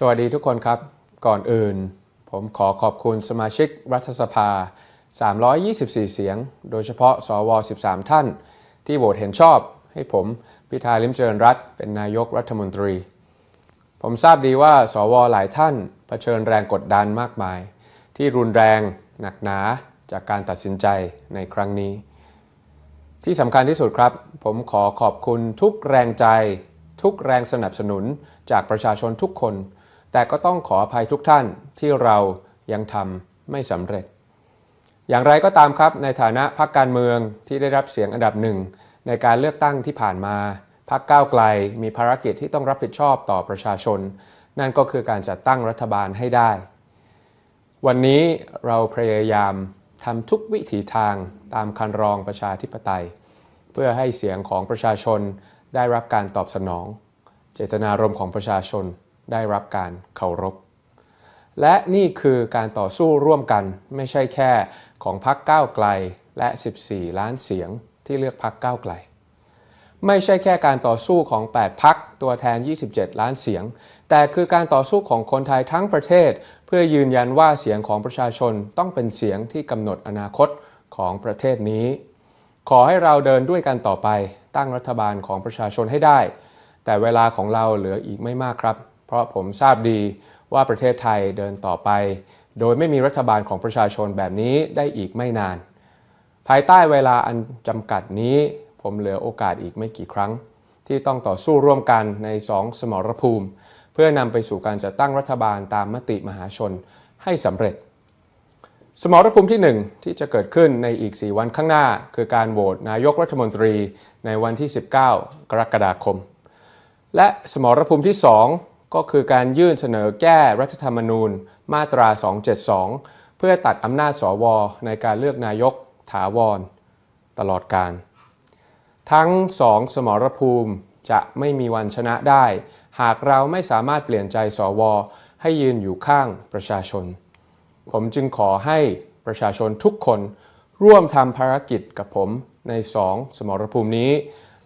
สวัสดีทุกคนครับ ก่อนอื่น ผมขอขอบคุณสมาชิกรัฐสภา 324 เสียง โดยเฉพาะสว 13 ท่าน ที่โหวตเห็นชอบ ให้ผมพิธาลิมเจริญรัตเป็นนายกรัฐมนตรี ผมทราบดีว่าสวหลายท่านเผชิญแรงกดดันมากมาย ที่รุนแรงหนักหนาจากการตัดสินใจในครั้งนี้ ที่สำคัญที่สุดครับ ผมขอขอบคุณทุกแรงใจ ทุกแรงสนับสนุนจากประชาชนทุกคน แต่ก็ต้องขออภัยทุกท่านที่เรายังทำไม่สำเร็จ อย่างไรก็ตามครับ ในฐานะพรรคการเมืองที่ได้รับเสียงอันดับหนึ่งในการเลือกตั้งที่ผ่านมาพรรคก้าวไกลมีภารกิจที่ต้องรับผิดชอบต่อประชาชน นั่นก็คือการจัดตั้งรัฐบาลให้ได้ วันนี้เราพยายามทำทุกวิถีทางตามคันรองประชาธิปไตย เพื่อให้เสียงของประชาชนได้รับการตอบสนอง เจตนารมณ์ของประชาชน ได้รับการเคารพ และนี่คือการต่อสู้ร่วมกันไม่ใช่แค่ของพรรคก้าวไกลและ 14 ล้านเสียงที่เลือกพรรคก้าวไกล ไม่ใช่แค่การต่อสู้ของ 8 พักตัวแทน 27 ล้านเสียง แต่คือการต่อสู้ของคนไทยทั้งประเทศ เพื่อยืนยันว่าเสียงของประชาชนต้องเป็นเสียงที่กำหนดอนาคตของประเทศนี้ ขอให้เราเดินด้วยกันต่อไปตั้งรัฐบาลของประชาชนให้ได้ แต่เวลาของเราเหลืออีกไม่มากครับ เพราะผมทราบดีว่าประเทศไทยเดินต่อไป โดยไม่มีรัฐบาลของประชาชนแบบนี้ได้อีกไม่นาน ภายใต้เวลาอันจำกัดนี้ ผมเหลือโอกาสอีกไม่กี่ครั้ง ที่ต้องต่อสู้ร่วมกันในสองสมรภูมิ เพื่อนำไปสู่การจัดตั้งรัฐบาลตามมติมหาชนให้สำเร็จ สมรภูมิที่ 1 ที่จะเกิดขึ้นในอีก 4 วันข้างหน้า คือการโหวตนายกรัฐมนตรีในวันที่ 19 กรกฎาคม และสมรภูมิที่ 2 ก็คือการยื่นเสนอแก้รัฐธรรมนูญมาตรา 272 เพื่อตัดอำนาจสวในการเลือกนายกถาวร ตลอดการ ทั้งสองสมรภูมิจะไม่มีวันชนะได้ หากเราไม่สามารถเปลี่ยนใจสว ให้ยืนอยู่ข้างประชาชน ผมจึงขอให้ประชาชนทุกคนร่วมทำภารกิจกับผมในสองสมรภูมินี้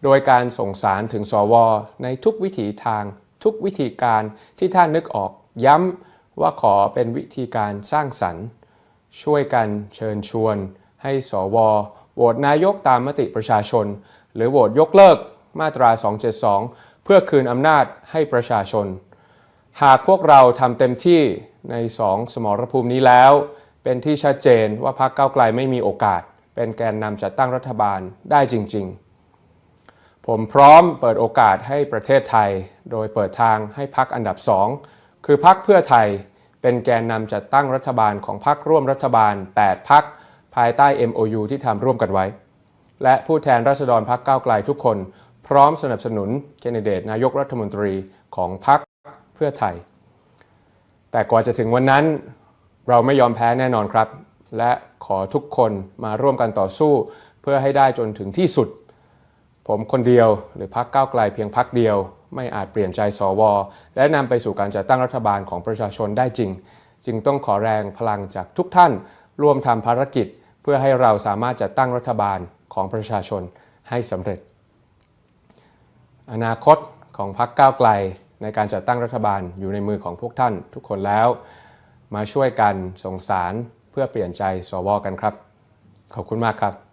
โดยการส่งสารถึงสว ในทุกวิถีทาง ทุกวิธีการที่ท่านนึกออกย้ำว่าขอเป็นวิธีการสร้างสรรค์ ช่วยกันเชิญชวน ให้สวโหวตนายกตามมติประชาชน หรือโหวตยกเลิกมาตรา 272 เพื่อคืนอำนาจให้ประชาชน หากพวกเราทำเต็มที่ในสองสมรภูมินี้แล้ว เป็นที่ชัดเจนว่าพรรคเก้าไกลไม่มีโอกาส เป็นแกนนำจัดตั้งรัฐบาลได้จริง ๆ ผมพร้อมเปิดโอกาสให้ประเทศไทย โดยเปิดทางให้พรรคอันดับ2คือพรรคเพื่อไทยเป็นแกนนำจัดตั้งรัฐบาลของพรรคร่วมรัฐบาล 8พรรคภายใต้ MOU ที่ทำร่วมกันไว้ และผู้แทนราษฎรพรรคก้าวไกลทุกคน พร้อมสนับสนุนแคนดิเดตนายกรัฐมนตรีของพรรคเพื่อไทย แต่กว่าจะถึงวันนั้น เราไม่ยอมแพ้แน่นอนครับ และขอทุกคนมาร่วมกันต่อสู้ เพื่อให้ได้จนถึงที่สุด ผมคนเดียวหรือพรรคก้าวไกลเพียงพรรคเดียว ไม่อาจเปลี่ยนใจสว และนำไปสู่การจัดตั้งรัฐบาลของประชาชนได้จริง จึงต้องขอแรงพลังจากทุกท่าน ร่วมทำภารกิจ เพื่อให้เราสามารถจัดตั้งรัฐบาลของประชาชนให้สำเร็จ อนาคตของพรรคก้าวไกลในการจัดตั้งรัฐบาลอยู่ในมือของพวกท่านทุกคนแล้ว มาช่วยกันส่งสารเพื่อเปลี่ยนใจสวกันครับ ขอบคุณมากครับ